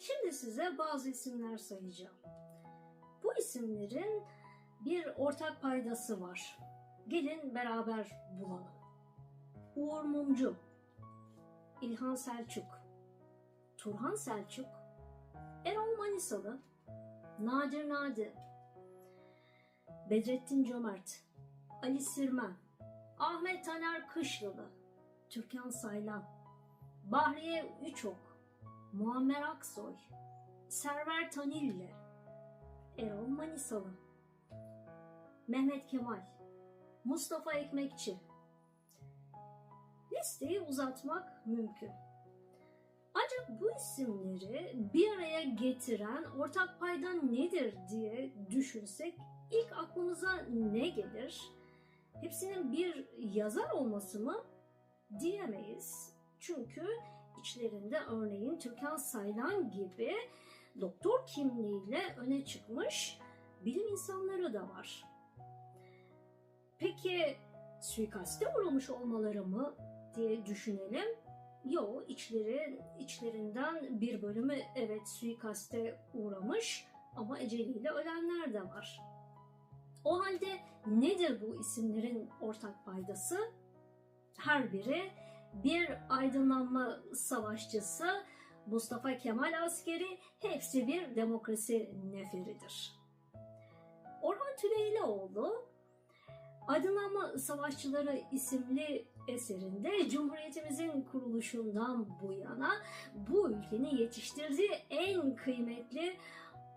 Şimdi size bazı isimler sayacağım. Bu isimlerin bir ortak paydası var. Gelin beraber bulalım. Uğur Mumcu, İlhan Selçuk, Turhan Selçuk, Erol Manisalı, Nadir Nadi, Bedrettin Cömert, Ali Sirmen, Ahmet Taner Kışlalı, Türkan Saylan, Bahriye Üçok, Muammer Aksoy, Server Tanilli, Erol Manisalı, Mehmet Kemal, Mustafa Ekmekçi. Listeyi uzatmak mümkün. Ancak bu isimleri bir araya getiren ortak payda nedir diye düşünsek ilk aklımıza ne gelir? Hepsinin bir yazar olması mı? Diyemeyiz. Çünkü içlerinde örneğin Türkan Saylan gibi doktor kimliğiyle öne çıkmış bilim insanları da var. Peki suikaste uğramış olmaları mı diye düşünelim. Yo içleri içlerinden bir bölümü evet suikaste uğramış ama eceliyle ölenler de var. O halde nedir bu isimlerin ortak paydası? Her biri bir aydınlanma savaşçısı, Mustafa Kemal askeri, hepsi bir demokrasi neferidir. Orhan Tüleylioğlu, Aydınlanma Savaşçıları isimli eserinde Cumhuriyetimizin kuruluşundan bu yana bu ülkenin yetiştirdiği en kıymetli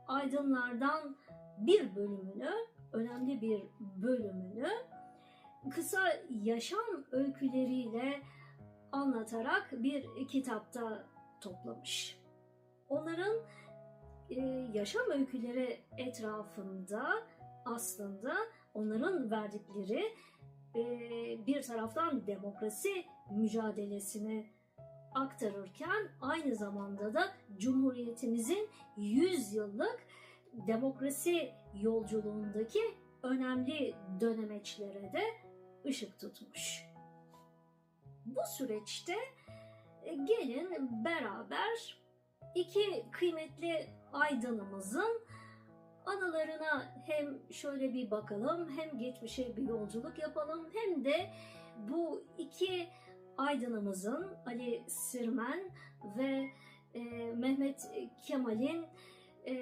aydınlardan bir bölümünü, önemli bir bölümünü kısa yaşam öyküleriyle anlatarak bir kitapta toplamış. Onların e, yaşam öyküleri etrafında aslında onların verdikleri e, bir taraftan demokrasi mücadelesini aktarırken aynı zamanda da Cumhuriyetimizin 100 yıllık demokrasi yolculuğundaki önemli dönemeçlere de ışık tutmuş. Bu süreçte e, gelin beraber iki kıymetli aydınımızın anılarına hem şöyle bir bakalım hem geçmişe bir yolculuk yapalım hem de bu iki aydınımızın Ali Sirmen ve e, Mehmet Kemal'in e,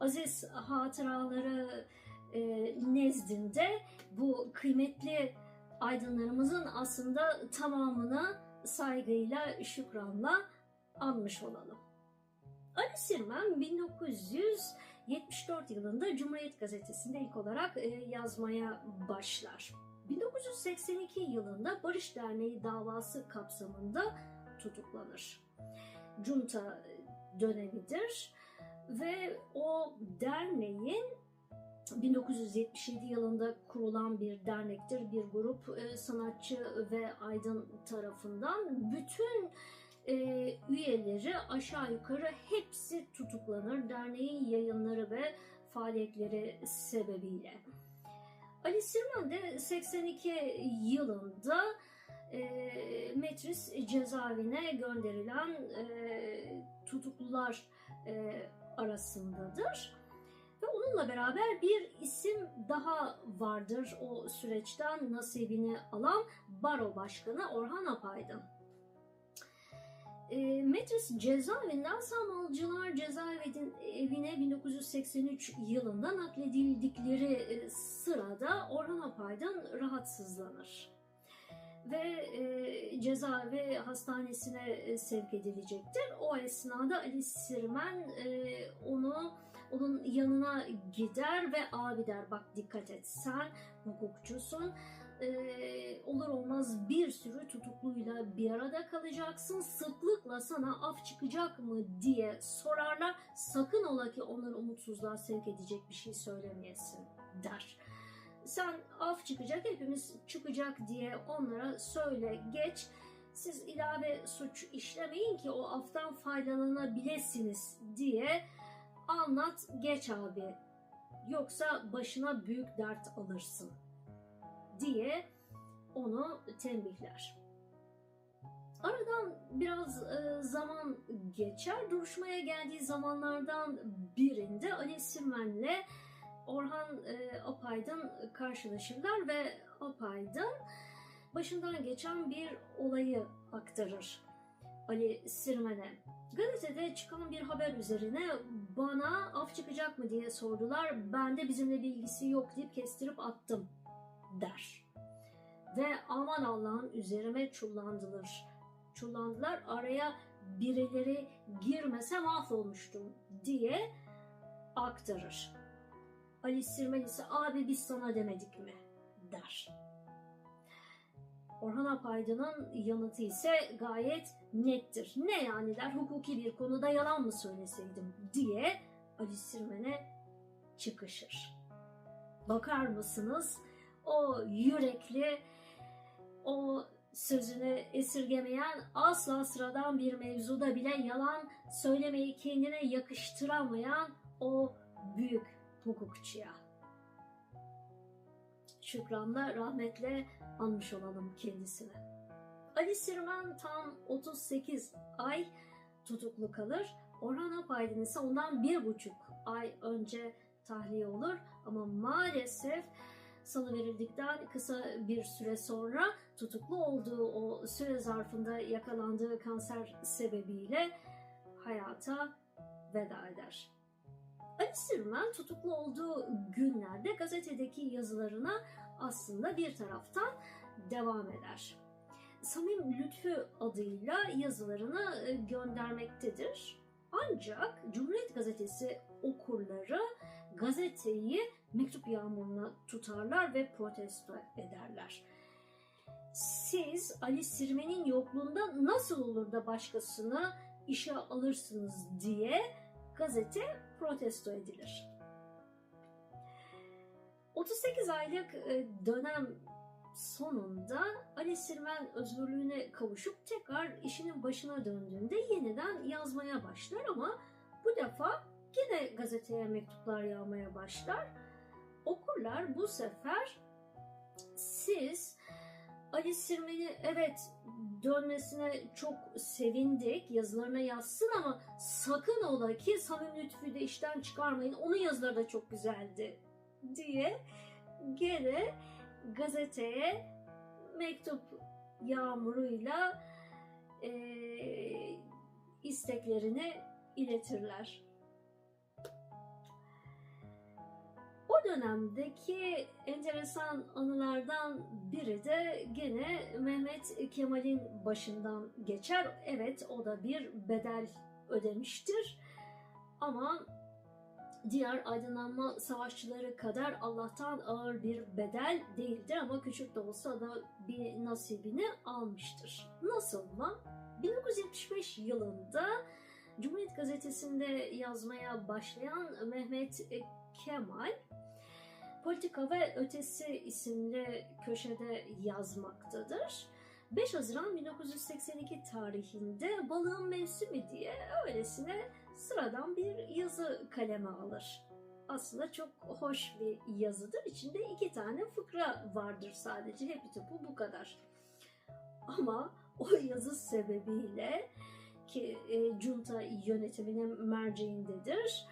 aziz hatıraları e, nezdinde bu kıymetli aydınlarımızın aslında tamamını saygıyla, şükranla anmış olalım. Ali Sirmen 1974 yılında Cumhuriyet Gazetesi'nde ilk olarak e, yazmaya başlar. 1982 yılında Barış Derneği davası kapsamında tutuklanır. Junta dönemidir ve o derneğin 1977 yılında kurulan bir dernektir. Bir grup e, sanatçı ve aydın tarafından bütün e, üyeleri aşağı yukarı hepsi tutuklanır. Derneğin yayınları ve faaliyetleri sebebiyle. Ali Sirman de 82 yılında e, Metris cezaevine gönderilen e, tutuklular e, arasındadır. Ve onunla beraber bir isim daha vardır o süreçten nasibini alan Baro Başkanı Orhan Apaydın. E, Metris cezaevinden Samalcılar cezaevine 1983 yılında nakledildikleri e, sırada Orhan Apaydın rahatsızlanır ve e, cezaevi hastanesine e, sevk edilecektir. O esnada Ali Sirmen e, onu onun yanına gider ve abi der bak dikkat et sen hukukçusun. E, olur olmaz bir sürü tutukluyla bir arada kalacaksın. Sıklıkla sana af çıkacak mı? diye sorarlar. Sakın ola ki onları umutsuzluğa sevk edecek bir şey söylemeyesin. der sen af çıkacak hepimiz çıkacak diye onlara söyle geç siz ilave suç işlemeyin ki o aftan faydalanabilirsiniz diye anlat geç abi yoksa başına büyük dert alırsın diye onu tembihler. Aradan biraz e, zaman geçer. Duruşmaya geldiği zamanlardan birinde Ali Sirmen'le Orhan e, Apaydın karşılaşırlar ve Apaydın başından geçen bir olayı aktarır Ali Sirmen'e. Gazetede çıkan bir haber üzerine bana af çıkacak mı diye sordular. Ben de bizimle bir ilgisi yok deyip kestirip attım der. Ve aman Allah'ın üzerime çullandılar. Çullandılar araya birileri girmese mahvolmuştum diye aktarır. Ali Sirmen ise abi biz sana demedik mi der. Orhan Apaydın'ın yanıtı ise gayet nettir. Ne yani der hukuki bir konuda yalan mı söyleseydim diye Ali Sirmen'e çıkışır. Bakar mısınız o yürekli, o sözünü esirgemeyen asla sıradan bir mevzuda bile yalan söylemeyi kendine yakıştıramayan o büyük hukukçuya. Şükranla rahmetle anmış olalım kendisini. Ali Sirmen tam 38 ay tutuklu kalır. Orhan Apaydın ise ondan bir buçuk ay önce tahliye olur. Ama maalesef salıverildikten kısa bir süre sonra tutuklu olduğu o süre zarfında yakalandığı kanser sebebiyle hayata veda eder. Sirmen tutuklu olduğu günlerde gazetedeki yazılarına aslında bir taraftan devam eder. Samim Lütfü adıyla yazılarını e, göndermektedir. Ancak Cumhuriyet Gazetesi okurları gazeteyi mektup yağmuruna tutarlar ve protesto ederler. Siz Ali Sirmen'in yokluğunda nasıl olur da başkasını işe alırsınız diye gazete protesto edilir. 38 aylık e, dönem sonunda Ali Sirmen özgürlüğüne kavuşup tekrar işinin başına döndüğünde yeniden yazmaya başlar ama bu defa yine gazeteye mektuplar yağmaya başlar. Okurlar bu sefer siz Ali Sirmen'i evet dönmesine çok sevindik. Yazılarına yazsın ama sakın ola ki Samim Lütfü'yü de işten çıkarmayın. Onun yazıları da çok güzeldi diye gene gazeteye mektup yağmuruyla e, isteklerini iletirler. Dönemdeki enteresan anılardan biri de gene Mehmet Kemal'in başından geçer. Evet o da bir bedel ödemiştir. Ama diğer aydınlanma savaşçıları kadar Allah'tan ağır bir bedel değildir ama küçük de olsa da bir nasibini almıştır. Nasıl mı? 1975 yılında Cumhuriyet Gazetesi'nde yazmaya başlayan Mehmet Kemal Politika ve Ötesi isimli köşede yazmaktadır. 5 Haziran 1982 tarihinde balığın mevsimi diye öylesine sıradan bir yazı kaleme alır. Aslında çok hoş bir yazıdır. İçinde iki tane fıkra vardır sadece. Hepi topu bu kadar. Ama o yazı sebebiyle ki e, junta yönetiminin merceğindedir.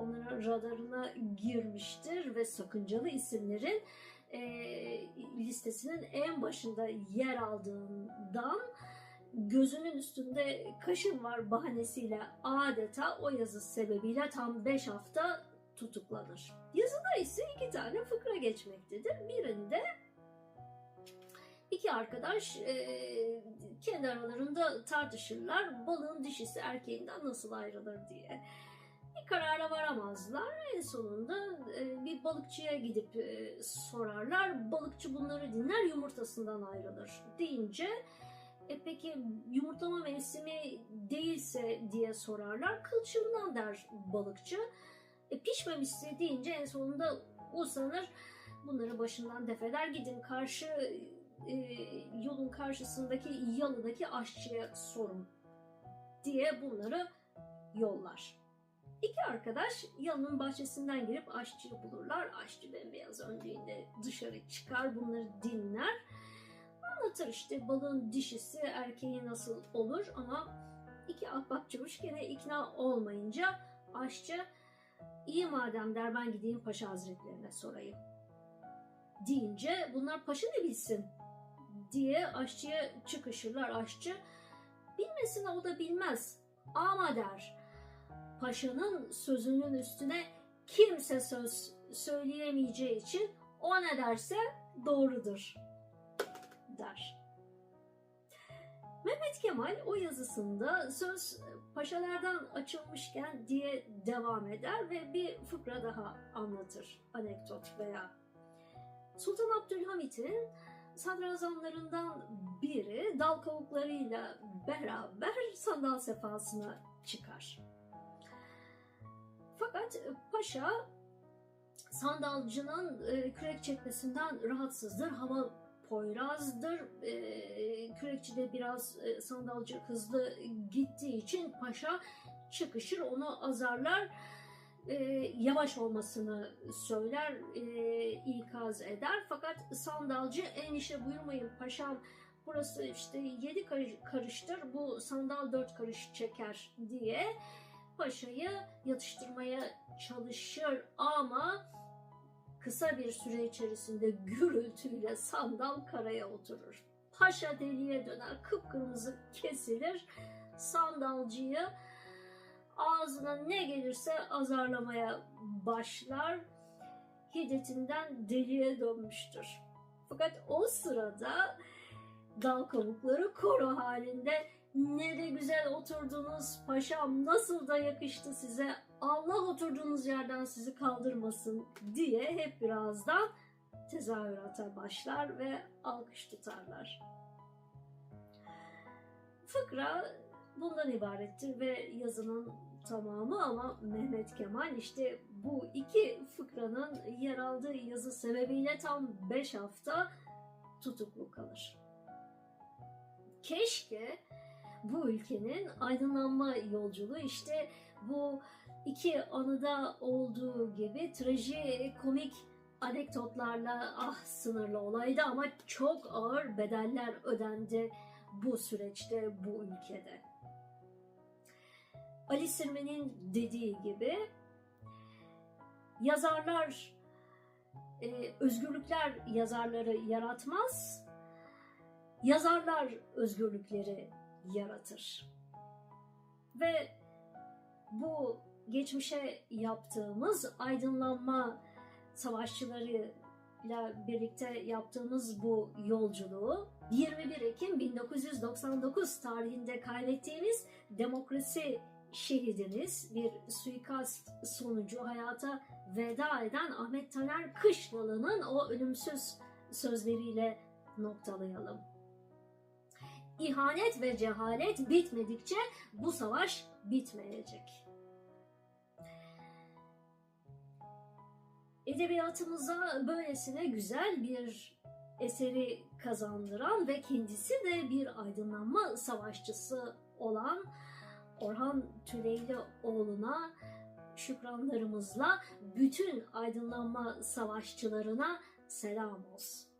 Onların radarına girmiştir ve sakıncalı isimlerin e, listesinin en başında yer aldığından gözünün üstünde kaşın var bahanesiyle adeta o yazı sebebiyle tam 5 hafta tutuklanır. Yazıda ise iki tane fıkra geçmektedir. Birinde iki arkadaş e, kendi aralarında tartışırlar balığın dişisi erkeğinden nasıl ayrılır diye. Bir karara varamazlar. En sonunda e, bir balıkçıya gidip e, sorarlar. Balıkçı bunları dinler yumurtasından ayrılır deyince e peki yumurtlama mevsimi değilse diye sorarlar. Kılçığından der balıkçı. E, pişmemişse deyince en sonunda usanır. Bunları başından defeder. Gidin karşı e, yolun karşısındaki yalıdaki aşçıya sorun diye bunları yollar. İki arkadaş yalının bahçesinden girip aşçıyı bulurlar. Aşçı bembeyaz önlüğünde dışarı çıkar bunları dinler. anlatır işte balığın dişisi erkeği nasıl olur ama iki ahbap çavuş gene ikna olmayınca aşçı iyi madem der ben gideyim paşa hazretlerine sorayım. deyince bunlar paşa ne bilsin? diye aşçıya çıkışırlar. Aşçı bilmesin o da bilmez. Ama der paşanın sözünün üstüne kimse söz söyleyemeyeceği için o ne derse doğrudur der. Mehmet Kemal o yazısında söz paşalardan açılmışken diye devam eder ve bir fıkra daha anlatır. Anekdot veya Sultan Abdülhamit'in sadrazamlarından biri dal kavuklarıyla beraber sandal sefasına çıkar. Fakat paşa sandalcının e, kürek çekmesinden rahatsızdır. Hava Poyraz'dır. E, kürekçi de biraz e, sandalcı hızlı gittiği için paşa çıkışır onu azarlar. E, yavaş olmasını söyler, e, ikaz eder. Fakat sandalcı endişe buyurmayın paşam burası işte yedi karıştır bu sandal dört karış çeker diye paşayı yatıştırmaya çalışır ama kısa bir süre içerisinde gürültüyle sandal karaya oturur. Paşa deliye döner, kıpkırmızı kesilir. Sandalcıyı ağzına ne gelirse azarlamaya başlar. Hiddetinden deliye dönmüştür. Fakat o sırada dal kabukları koro halinde ne de güzel oturdunuz paşam nasıl da yakıştı size Allah oturduğunuz yerden sizi kaldırmasın diye hep birazdan tezahürata başlar ve alkış tutarlar. Fıkra bundan ibarettir ve yazının tamamı ama Mehmet Kemal işte bu iki fıkranın yer aldığı yazı sebebiyle tam 5 hafta tutuklu kalır. Keşke bu ülkenin aydınlanma yolculuğu işte bu iki anıda olduğu gibi trajikomik anekdotlarla ah sınırlı olaydı ama çok ağır bedeller ödendi bu süreçte bu ülkede. Ali Sirmen'in dediği gibi yazarlar e, özgürlükler yazarları yaratmaz, yazarlar özgürlükleri yaratır. Ve bu geçmişe yaptığımız aydınlanma savaşçılarıyla birlikte yaptığımız bu yolculuğu 21 Ekim 1999 tarihinde kaybettiğimiz demokrasi şehidimiz bir suikast sonucu hayata veda eden Ahmet Taner Kışlalı'nın o ölümsüz sözleriyle noktalayalım. İhanet ve cehalet bitmedikçe bu savaş bitmeyecek. Edebiyatımıza böylesine güzel bir eseri kazandıran ve kendisi de bir aydınlanma savaşçısı olan Orhan Tüleylioğlu'na şükranlarımızla bütün aydınlanma savaşçılarına selam olsun.